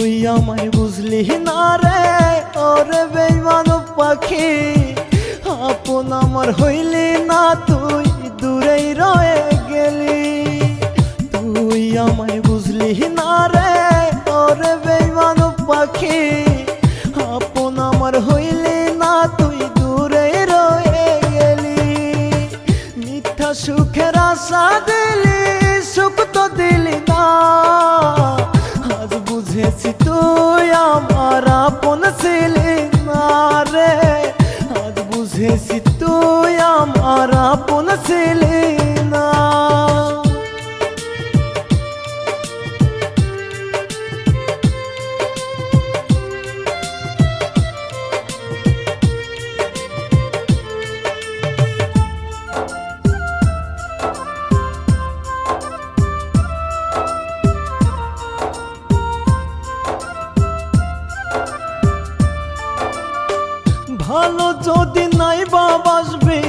তুই আমায় বুঝলি না রে? ওরে বেইমান পাখি, আপন আমার হইলি না, তুই দূরেই রয়ে গেলি। তুই আমায় বুঝলি না রে? ওরে বেইমান পাখি, আপন আমার হইলি না, তুই দূরেই রয়ে গেলি। মিথ্যা সুখের আশা দিলি আমার আপন ছেলে না রে। আজ বুঝেছি তুই আমার আপন ছিলি ভালো যদি নাই বাসবি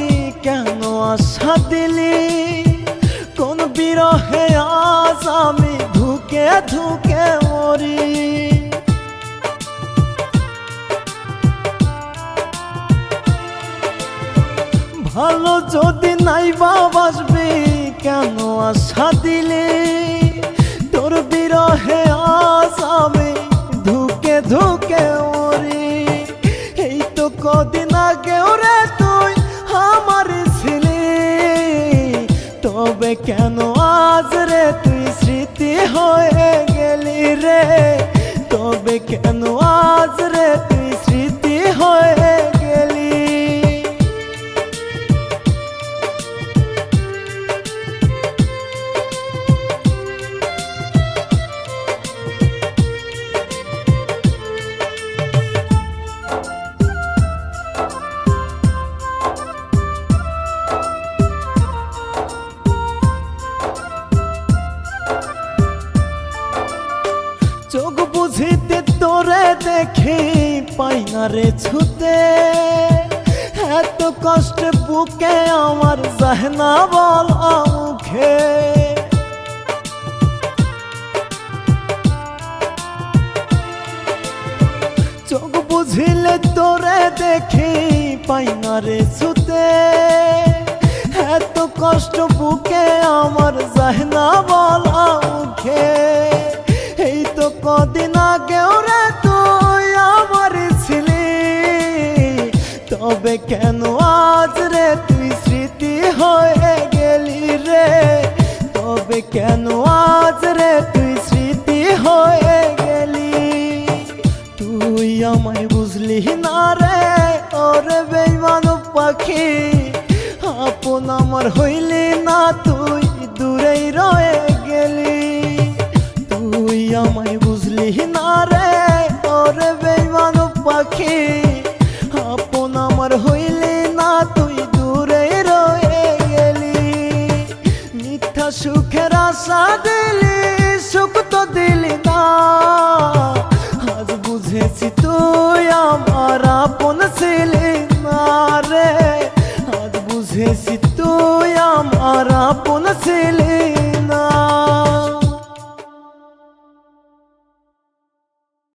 কেন আশা দিলি? কোন বিরহে আজ আমি ধুকে ধুকে মরি। ভালো যদি নাই বাসবি কেন আশা দিলি? কদিন আগেও রে তুই আমার ছিলি। তবে কেন আজ রে তুই স্মৃতি হয়ে গেলি রে? তবে কেন আজ রে তুই দেখি পাই না রে ছুতে। এত কষ্ট বুকে আমার জাহনা বল মুখে চোখ বুঝিলে তোরে দেখি পাই না রে ছুতে। এত কষ্ট বুকে আমার জাহনা বল মুখে তবে কেন? আজ রে তুই স্মৃতি হয়ে গেলি রে। তবে কেন আজ রে তুই স্মৃতি হয়ে গেলি? তুই আমায় বুঝলি না রে? ওরে বেইমান পাখি, আপন আমার হইলি না, তুই দূরেই রয়ে গেলি। তুই আমায় বুঝলি না রে? ওরে বেইমান পাখি সুখের আশা দিলি, সুখ তো দিলি না। আজ বুঝেছি তুই আমার আপন ছিলি না রে। আজ বুঝেছি তুই আমার আপন ছিলি